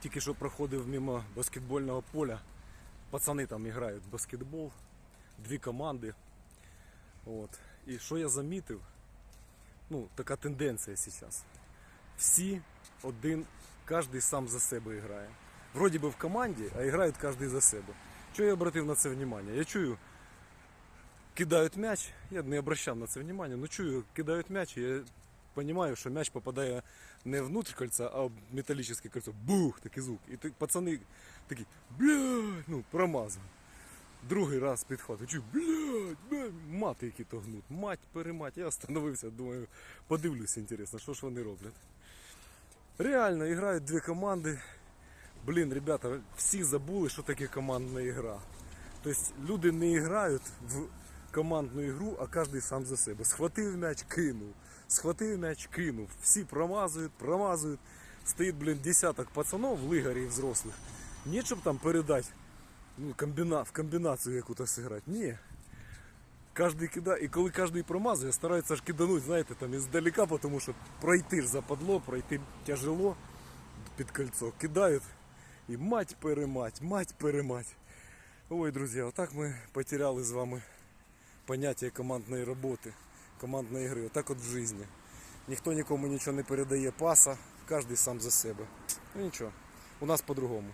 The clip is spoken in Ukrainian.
тільки що проходив мимо баскетбольного поля. Пацани там грають в баскетбол, дві команди. От. І що я замітив? Ну, така тенденція зараз. Всі один, кожен сам за себе грає. Вроді би в команді, а грають кожен за себе. Що я обратив на це внимание? Я чую, кидають мяч, я не обращав на це внимание, но чую, кидають мяч, я розумію, що мяч попадає не внутрь кольця, а в металічне кольцо. Бух, такий звук. І ти, пацани такі, блядь, ну, промазав. Другий раз підхватив, чую, блядь, блядь, мати які то гнуть, мать перемать. Я остановився, думаю, подивлюся, інтересно, що ж вони роблять. Реально, грають дві команди. Блін, ребята, всі забули, що таке командна ігра. Тобто люди не грають в командну ігру, а кожен сам за себе. Схватив м'яч, кинув. Схватив м'яч, кинув. Всі промазують, промазують. Стоїть, блін, десяток пацанов, лигарів взрослих. Ні, щоб там передати ну, комбіна... в комбінацію яку-то зіграти. Ні. Кожний кидає, і коли кожен промазує, старається ж кидануть, знаєте, там іздалека, тому що пройти ж западло, пройти тяжело під кольцо. Кидають і мать перемать, мать перемать. Ой, друзі, отак ми потеряли з вами поняття командної роботи, командної гри. Отак от в житті. Ніхто нікому нічого не передає паса, кожен сам за себе. Ну нічого, у нас по-другому.